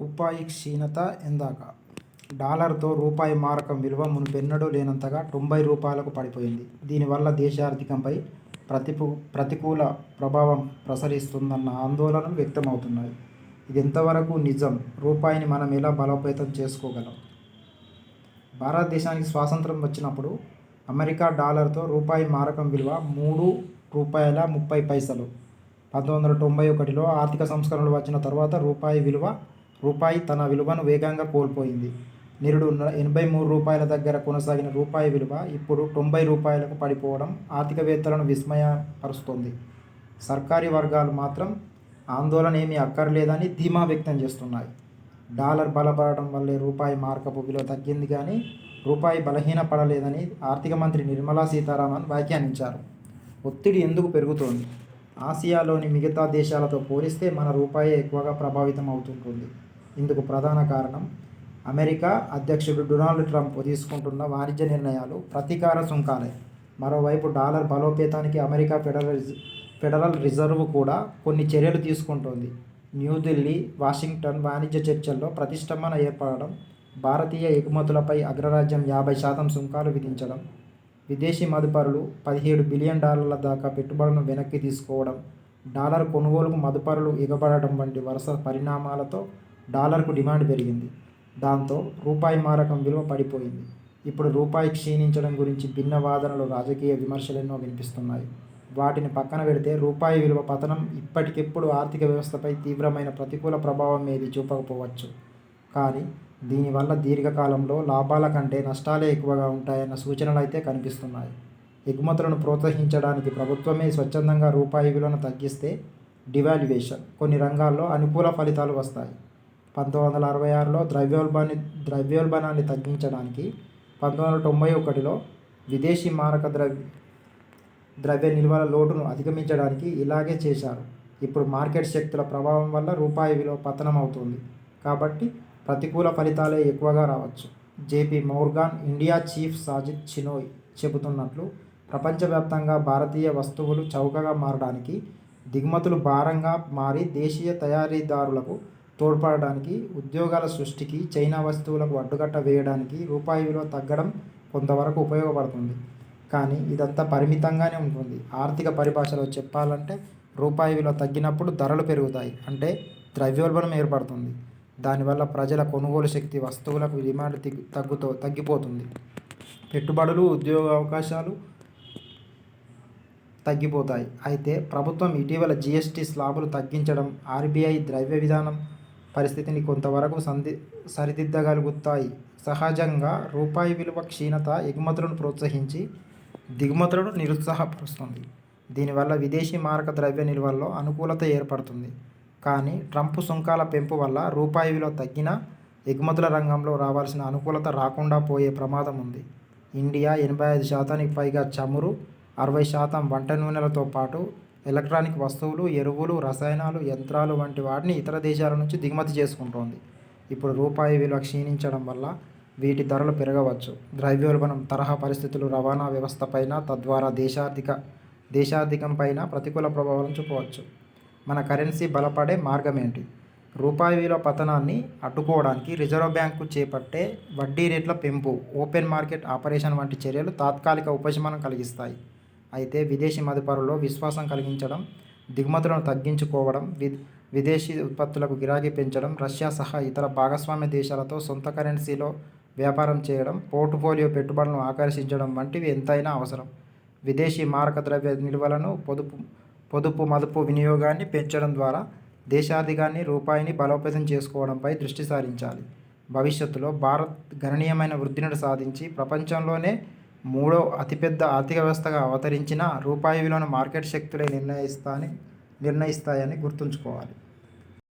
రూపాయి క్షీణత ఎందాక డాలర్తో రూపాయి మారకం విలువ మునుపెన్నడూ లేనంతగా తొంభై రూపాయలకు పడిపోయింది. దీనివల్ల దేశ ఆర్థికంపై ప్రతిపు ప్రతికూల ప్రభావం ప్రసరిస్తుందన్న ఆందోళనలు వ్యక్తమవుతున్నాయి. ఇది ఎంతవరకు నిజం? రూపాయిని మనం ఎలా బలోపేతం చేసుకోగలం? భారతదేశానికి స్వాతంత్రం వచ్చినప్పుడు అమెరికా డాలర్తో రూపాయి మారకం విలువ మూడు రూపాయల ముప్పై పైసలు. పంతొమ్మిది వందల తొంభై ఒకటిలో ఆర్థిక సంస్కరణలు వచ్చిన తర్వాత రూపాయి విలువ రూపాయి తన విలువను వేగంగా కోల్పోయింది. నిరుడు ఎనభై మూడు రూపాయల దగ్గర కొనసాగిన రూపాయి విలువ ఇప్పుడు తొంభై రూపాయలకు పడిపోవడం ఆర్థికవేత్తలను విస్మయపరుస్తోంది. సర్కారీ వర్గాలు మాత్రం ఆందోళన ఏమీ అక్కర్లేదని ధీమా వ్యక్తం చేస్తున్నాయి. డాలర్ బలపడటం వల్లే రూపాయి మార్కపు విలువ తగ్గింది కానీ రూపాయి బలహీన పడలేదని ఆర్థిక మంత్రి నిర్మలా సీతారామన్ వ్యాఖ్యానించారు. ఒత్తిడి ఎందుకు పెరుగుతోంది? ఆసియాలోని మిగతా దేశాలతో పోలిస్తే మన రూపాయే ఎక్కువగా ప్రభావితం అవుతుంటుంది. ఇందుకు ప్రధాన కారణం అమెరికా అధ్యక్షుడు డొనాల్డ్ ట్రంప్ తీసుకుంటున్న వాణిజ్య నిర్ణయాలు, ప్రతీకార సుంకాలే. మరోవైపు డాలర్ బలోపేతానికి అమెరికా ఫెడరల్ ఫెడరల్ రిజర్వ్ కూడా కొన్ని చర్యలు తీసుకుంటోంది. న్యూఢిల్లీ వాషింగ్టన్ వాణిజ్య చర్చల్లో ప్రతిష్టంభన ఏర్పడడం, భారతీయ ఎగుమతులపై అగ్రరాజ్యం యాభై శాతం సుంకాలు విధించడం, విదేశీ మదుపరులు పదిహేడు బిలియన్ డాలర్ల దాకా పెట్టుబడులను వెనక్కి తీసుకోవడం, డాలర్ కొనుగోలుకు మదుపరులు ఎగబడటం వంటి వరుస పరిణామాలతో డాలర్కు డిమాండ్ పెరిగింది. దాంతో రూపాయి మారకం విలువ పడిపోయింది. ఇప్పుడు రూపాయి క్షీణించడం గురించి భిన్న వాదనలు, రాజకీయ విమర్శలెన్నో వినిపిస్తున్నాయి. వాటిని పక్కన పెడితే రూపాయి విలువ పతనం ఇప్పటికిప్పుడు ఆర్థిక వ్యవస్థపై తీవ్రమైన ప్రతికూల ప్రభావం ఏది చూపకపోవచ్చు. కానీ దీనివల్ల దీర్ఘకాలంలో లాభాల కంటే నష్టాలే ఎక్కువగా ఉంటాయన్న సూచనలైతే కనిపిస్తున్నాయి. ఎగుమతులను ప్రోత్సహించడానికి ప్రభుత్వమే స్వచ్ఛందంగా రూపాయి విలువను తగ్గిస్తే డివాల్యుయేషన్, కొన్ని రంగాల్లో అనుకూల ఫలితాలు వస్తాయి. పంతొమ్మిది వందల అరవై ఆరులో ద్రవ్యోల్బణి ద్రవ్యోల్బణాన్ని తగ్గించడానికి, పంతొమ్మిది వందల తొంభై ఒకటిలో విదేశీ మారక ద్రవ్య ద్రవ్య నిల్వల లోటును అధిగమించడానికి ఇలాగే చేశారు. ఇప్పుడు మార్కెట్ శక్తుల ప్రభావం వల్ల రూపాయి విలువ పతనం అవుతుంది కాబట్టి ప్రతికూల ఫలితాలే ఎక్కువగా రావచ్చు. JP Morgan India chief Sajid Chinoy చెబుతున్నట్లు ప్రపంచవ్యాప్తంగా భారతీయ వస్తువులు చౌకగా మారడానికి, దిగుమతులు భారంగా మారి దేశీయ తయారీదారులకు తోడ్పడడానికి, ఉద్యోగాల సృష్టికి, చైనా వస్తువులకు అడ్డుకట్ట వేయడానికి రూపాయి విలువ తగ్గడం కొంతవరకు ఉపయోగపడుతుంది. కానీ ఇదంతా పరిమితంగానే ఉంటుంది. ఆర్థిక పరిభాషలో చెప్పాలంటే రూపాయి విలువ తగ్గినప్పుడు ధరలు పెరుగుతాయి అంటే ద్రవ్యోల్బణం ఏర్పడుతుంది. దానివల్ల ప్రజల కొనుగోలు శక్తి, వస్తువులకు డిమాండ్ తగ్గుతో తగ్గిపోతుంది. పెట్టుబడులు, ఉద్యోగ అవకాశాలు తగ్గిపోతాయి. అయితే ప్రభుత్వం ఇటీవల జీఎస్టీ స్లాబులు తగ్గించడం, ఆర్బీఐ ద్రవ్య విధానం పరిస్థితిని కొంతవరకు సంది సరిదిద్దగలుగుతాయి. సహజంగా రూపాయి విలువ క్షీణత ఎగుమతులను ప్రోత్సహించి, దిగుమతులను నిరుత్సాహపరుస్తుంది. దీనివల్ల విదేశీ మారక ద్రవ్య నిల్వల్లో అనుకూలత ఏర్పడుతుంది. కానీ ట్రంప్ సుంకాల పెంపు వల్ల రూపాయి విలువ తగ్గిన ఎగుమతుల రంగంలో రావాల్సిన అనుకూలత రాకుండా పోయే ప్రమాదం ఉంది. ఇండియా ఎనభై ఐదు శాతానికి పైగా చమురు, అరవై శాతం వంట నూనెలతో పాటు ఎలక్ట్రానిక్ వస్తువులు, ఎరువులు, రసాయనాలు, యంత్రాలు వంటి వాటిని ఇతర దేశాల నుంచి దిగుమతి చేసుకుంటోంది. ఇప్పుడు రూపాయి విలువ క్షీణించడం వల్ల వీటి ధరలు పెరగవచ్చు. ద్రవ్యోల్బణం తరహా పరిస్థితులు రవాణా వ్యవస్థపైన తద్వారా దేశార్థిక దేశార్థికంపైనా ప్రతికూల ప్రభావం చూపవచ్చు. మన కరెన్సీ బలపడే మార్గమేంటి? రూపాయి విలువ పతనాన్ని అడ్డుకోవడానికి రిజర్వ్ బ్యాంకు చేపట్టే వడ్డీ రేట్ల పెంపు, ఓపెన్ మార్కెట్ ఆపరేషన్ వంటి చర్యలు తాత్కాలిక ఉపశమనం కలిగిస్తాయి. అయితే విదేశీ మదుపరులో విశ్వాసం కలిగించడం, దిగుమతులను తగ్గించుకోవడం, వి విదేశీ ఉత్పత్తులకు గిరాకీ పెంచడం, రష్యా సహా ఇతర భాగస్వామ్య దేశాలతో సొంత కరెన్సీలో వ్యాపారం చేయడం, పోర్టుఫోలియో పెట్టుబడులను ఆకర్షించడం వంటివి ఎంతైనా అవసరం. విదేశీ మారక ద్రవ్య నిల్వలను, పొదుపు పొదుపు మదుపు వినియోగాన్ని పెంచడం ద్వారా దేశాధికాన్ని రూపాయిని బలోపేతం చేసుకోవడంపై దృష్టి సారించాలి. భవిష్యత్తులో భారత్ గణనీయమైన వృద్ధిని సాధించి ప్రపంచంలోనే మూడో అతిపెద్ద ఆర్థిక వ్యవస్థగా అవతరించిన రూపాయి విలువను మార్కెట్ శక్తులే నిర్ణయిస్తాని నిర్ణయిస్తాయని గుర్తుంచుకోవాలి.